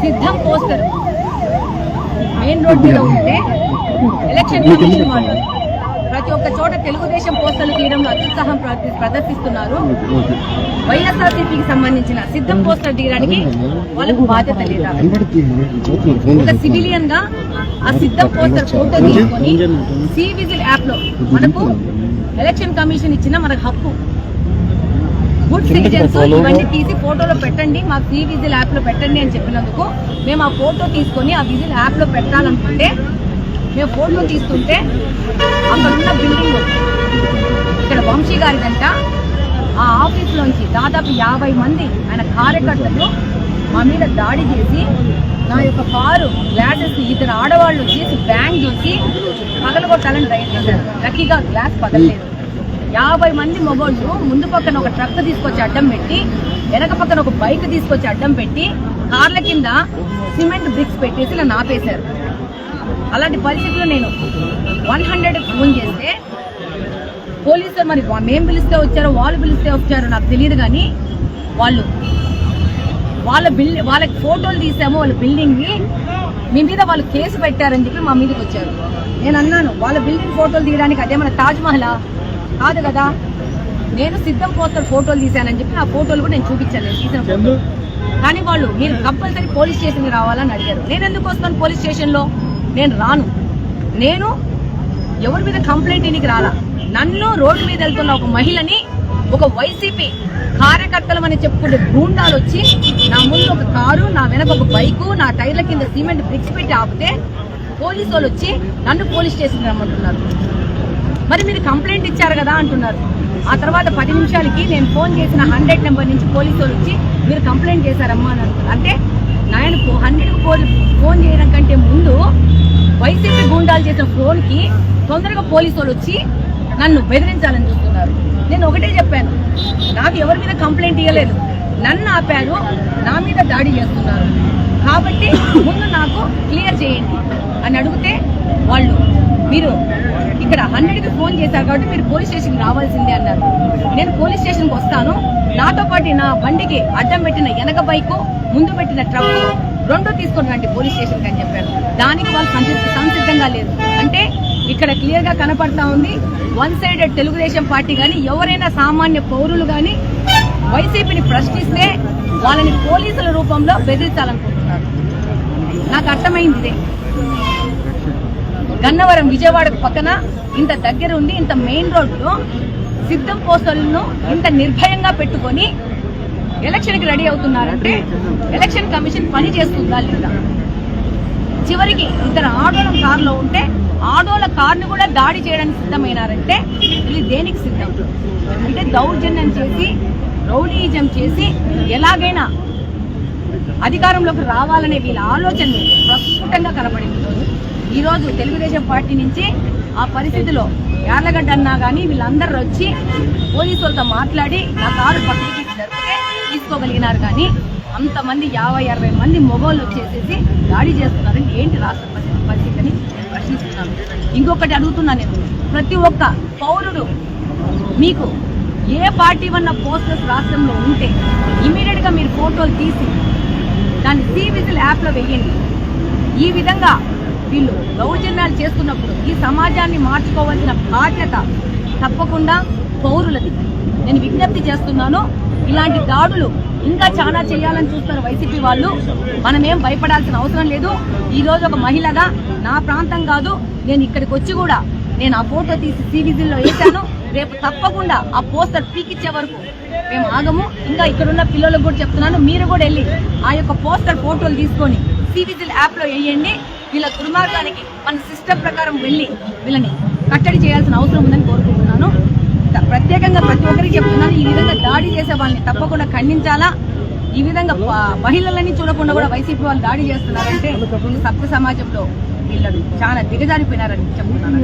సిద్ధం poster. Main road మీద ఉంటే ఎలక్షన్ కమిషన్ వాళ్ళు ప్రతి ఒక్క చోట తెలుగుదేశం పోస్టర్లు తీయడంలో అత్యుత్సాహం ప్రదర్శి- ప్రదర్శిస్తున్నారు. వైఎస్ఆర్సీపీకి సంబంధించిన సిద్ధం పోస్టర్ తీయడానికి వాళ్ళకు బాధ్యత లేదా? ఒక సివిలియన్గా ఆ సిద్ధం పోస్టర్ ఫోటో తీసుకొని సి విజిల్ యాప్లో మనకు ఎలక్షన్ కమిషన్ ఇచ్చిన మనకు హక్కు. గుడ్ సిటిజన్స్ ఇవన్నీ తీసి ఫోటోలో పెట్టండి మాకు సి విజిల్ యాప్లో పెట్టండి అని చెప్పినందుకు మేము ఆ ఫోటో తీసుకొని ఆ విజిల్ యాప్లో పెట్టాలనుకుంటే మేము ఫోటో తీస్తుంటే అక్కడ ఉన్న బిల్డింగ్ ఇక్కడ వంశీ గారిదంట ఆ ఆఫీస్ లోంచి దాదాపు యాభై మంది ఆయన కార్యకర్తలు మా మీద దాడి చేసి నా యొక్క కారు గ్లాసెస్ ఇద్దరు ఆడవాళ్ళు వచ్చేసి బ్యాంక్ చూసి పగలగొట్టాలని ట్రై చేశారు లక్కీగా గ్లాస్ పగలలేదు. యాభై మంది మొగోళ్ళు ముందు పక్కన ఒక ట్రక్ తీసుకొచ్చి అడ్డం పెట్టి వెనక పక్కన ఒక బైక్ తీసుకొచ్చి అడ్డం పెట్టి కార్ల కింద సిమెంట్ బ్రిక్స్ పెట్టేసి నన్ను ఆపేశారు అలాంటి పరిస్థితుల్లో నేను వన్ హండ్రెడ్ ఫోన్ చేస్తే పోలీసులు మరి మేము మేం పిలిస్తే వచ్చారో వాళ్ళు పిలిస్తే వచ్చారో నాకు తెలియదు కానీ వాళ్ళు వాళ్ళ బిల్డింగ్ వాళ్ళకి ఫోటోలు తీసాము వాళ్ళ బిల్డింగ్ని మీ మీద వాళ్ళు కేసు పెట్టారని చెప్పి మా మీదకి వచ్చారు. నేను అన్నాను వాళ్ళ బిల్డింగ్ ఫోటోలు తీయడానికి అదేమన్నా మన మహలా కాదు కదా. నేను సిద్ధం పోస్టర్ ఫోటోలు తీశానని చెప్పి ఆ ఫోటోలు కూడా నేను చూపించాను నేను తీసిన ఫోటో. కానీ వాళ్ళు మీరు కంపల్సరీ పోలీస్ స్టేషన్కి రావాలని అడిగారు. నేను ఎందుకు వస్తాను పోలీస్ స్టేషన్లో? నేను రాను. నేను ఎవరి మీద కంప్లైంట్ ఇనికి రాలా. నన్ను రోడ్డు మీద వెళ్తున్న ఒక మహిళని ఒక వైసీపీ కార్యకర్తలమని చెప్పుకునే గూండాలు వచ్చి నా ముందు ఒక కారు నా వెనక ఒక బైకు నా టైర్ల కింద సిమెంట్ బ్రిక్స్ పెట్టి ఆపితే పోలీసు వాళ్ళు వచ్చి నన్ను పోలీస్ స్టేషన్ రమ్మంటున్నారు. మరి మీరు కంప్లైంట్ ఇచ్చారు కదా అంటున్నారు. ఆ తర్వాత పది నిమిషాలకి నేను ఫోన్ చేసిన హండ్రెడ్ నెంబర్ నుంచి పోలీసు వాళ్ళు వచ్చి మీరు కంప్లైంట్ చేశారమ్మా అని అంటున్నారు. అంటే నేను హండ్రెడ్ ఫోన్ చేయడం కంటే ముందు వైసీపీ గుండాలు చేసిన ఫోన్కి తొందరగా పోలీసు వాళ్ళు వచ్చి నన్ను బెదిరించాలని చూస్తున్నారు. నేను ఒకటే చెప్పాను నాకు ఎవరి మీద కంప్లైంట్ ఇవ్వలేదు నన్ను ఆపారు నా మీద దాడి చేస్తున్నారు. కాబట్టి ముందు నాకు క్లియర్ చేయండి అని అడిగితే వాళ్ళు మీరు హండ్రెడ్కి ఫోన్ చేశారు కాబట్టి మీరు పోలీస్ స్టేషన్కి రావాల్సిందే అన్నారు. నేను పోలీస్ స్టేషన్కి వస్తాను. నాతో పాటు నా బండికి అడ్డం పెట్టిన వెనక బైకు ముందు పెట్టిన ట్రక్ రెండు తీసుకొని రండి పోలీస్ స్టేషన్కి అని చెప్పారు. దానికి వాళ్ళు సంసిద్ధంగా లేదు అంటే ఇక్కడ క్లియర్గా కనపడతా ఉంది. వన్ సైడెడ్ తెలుగుదేశం పార్టీ కానీ ఎవరైనా సామాన్య పౌరులు కానీ వైసీపీని ప్రశ్నిస్తే వాళ్ళని పోలీసుల రూపంలో బెదిరించాలనుకుంటున్నారు. నాకు అర్థమైంది ఇదే. గన్నవరం విజయవాడకు పక్కన ఇంత దగ్గర ఉండి ఇంత మెయిన్ రోడ్లో సిద్ధం పోస్టర్లను ఇంత నిర్భయంగా పెట్టుకొని ఎలక్షన్కి రెడీ అవుతున్నారంటే ఎలక్షన్ కమిషన్ పని చేస్తుందా లేదా? చివరికి ఇద్దరు ఆడోళ్ళ కారులో ఉంటే ఆడోళ్ళ కార్ను కూడా దాడి చేయడానికి సిద్ధమైనారంటే వీళ్ళు దేనికి సిద్ధం? అంటే దౌర్జన్యం చేసి రౌడీజం చేసి ఎలాగైనా అధికారంలోకి రావాలనే వీళ్ళ ఆలోచన ప్రస్ఫుటంగా కనబడింది. ఈరోజు. తెలుగుదేశం పార్టీ నుంచి ఆ పరిస్థితిలో యార్లగడ్డ అన్నా కానీ వీళ్ళందరూ వచ్చి పోలీసులతో మాట్లాడి నా కారు పక్కకి జరిపితే తీసుకోగలిగినారు కానీ అంతమంది యాభై అరవై మంది మొబైల్ వచ్చేసేసి దాడి చేస్తున్నారని ఏంటి రాష్ట్ర పరిస్థితి అని నేను ప్రశ్నిస్తున్నాను ఇంకొకటి అడుగుతున్నాను నేను ప్రతి ఒక్క పౌరుడు మీకు ఏ పార్టీ వన్న పోస్టర్స్ రాష్ట్రంలో ఉంటే ఇమీడియట్గా మీరు ఫోటోలు తీసి దాన్ని సీ విజిల్ యాప్లో వెయ్యండి ఈ విధంగా వీళ్ళు దౌర్జన్యాలు చేస్తున్నప్పుడు ఈ సమాజాన్ని మార్చుకోవాల్సిన బాధ్యత తప్పకుండా పౌరులది. నేను విజ్ఞప్తి చేస్తున్నాను ఇలాంటి దాడులు ఇంకా చాలా చేయాలని చూస్తారు వైసీపీ వాళ్ళు. మనమేం భయపడాల్సిన అవసరం లేదు. ఈ రోజు ఒక మహిళగా నా ప్రాంతం కాదు నేను ఇక్కడికి వచ్చి కూడా నేను ఆ ఫోటో తీసి సివిజిల్లో వేశాను. రేపు తప్పకుండా ఆ పోస్టర్ పీకిచ్చే వరకు మేము ఆగము. ఇంకా ఇక్కడున్న పిల్లలకు కూడా చెప్తున్నాను మీరు కూడా వెళ్ళి ఆ యొక్క పోస్టర్ ఫోటోలు తీసుకొని సివిజిల్ యాప్లో వేయండి. వీళ్ళ దుర్మార్గానికి మన సిస్టమ్ ప్రకారం వెళ్ళి వీళ్ళని కట్టడి చేయాల్సిన అవసరం ఉందని కోరుకుంటున్నాను. ప్రత్యేకంగా ప్రతి ఒక్కరికి చెప్తున్నాను ఈ విధంగా దాడి చేసే వాళ్ళని తప్పకుండా ఖండించాలా? ఈ విధంగా మహిళలని చూడకుండా కూడా వైసీపీ వాళ్ళు దాడి చేస్తున్నారంటే సప్త సభ్య సమాజంలో వీళ్ళు చాలా దిగజారిపోయినారని చెప్తున్నాను